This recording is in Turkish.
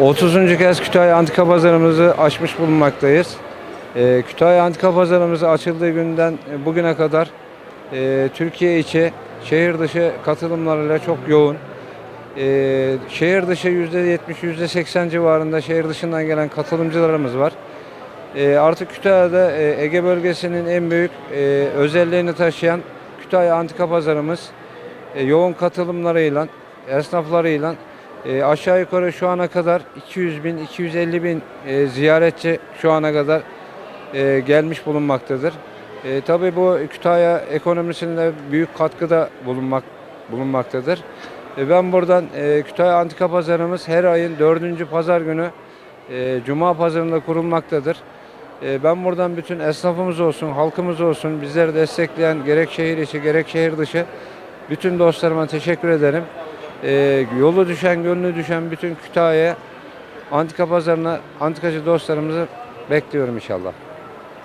30. kez Kütahya Antika Pazarımızı açmış bulunmaktayız. Ee, Kütahya Antika Pazarımız açıldığı günden e, bugüne kadar e, Türkiye içi, şehir dışı katılımlarıyla çok yoğun. Ee, şehir dışı %70, %80 civarında şehir dışından gelen katılımcılarımız var. Ee, artık Kütahya'da e, Ege bölgesinin en büyük e, özelliğini taşıyan Kütahya Antika Pazarımız e, yoğun katılımlarıyla, esnaflarıyla e, aşağı yukarı şu ana kadar 200 bin, 250 bin e, ziyaretçi şu ana kadar e, gelmiş bulunmaktadır. E, tabii bu Kütahya ekonomisinde büyük katkıda bulunmak bulunmaktadır. E, ben buradan e, Kütahya Antika Pazarımız her ayın dördüncü pazar günü e, Cuma pazarında kurulmaktadır. E, ben buradan bütün esnafımız olsun, halkımız olsun, bizleri destekleyen gerek şehir içi gerek şehir dışı bütün dostlarıma teşekkür ederim. E, yolu düşen, gönlü düşen bütün Kütahya'ya, Antika Pazarı'na, antikacı dostlarımızı bekliyorum inşallah.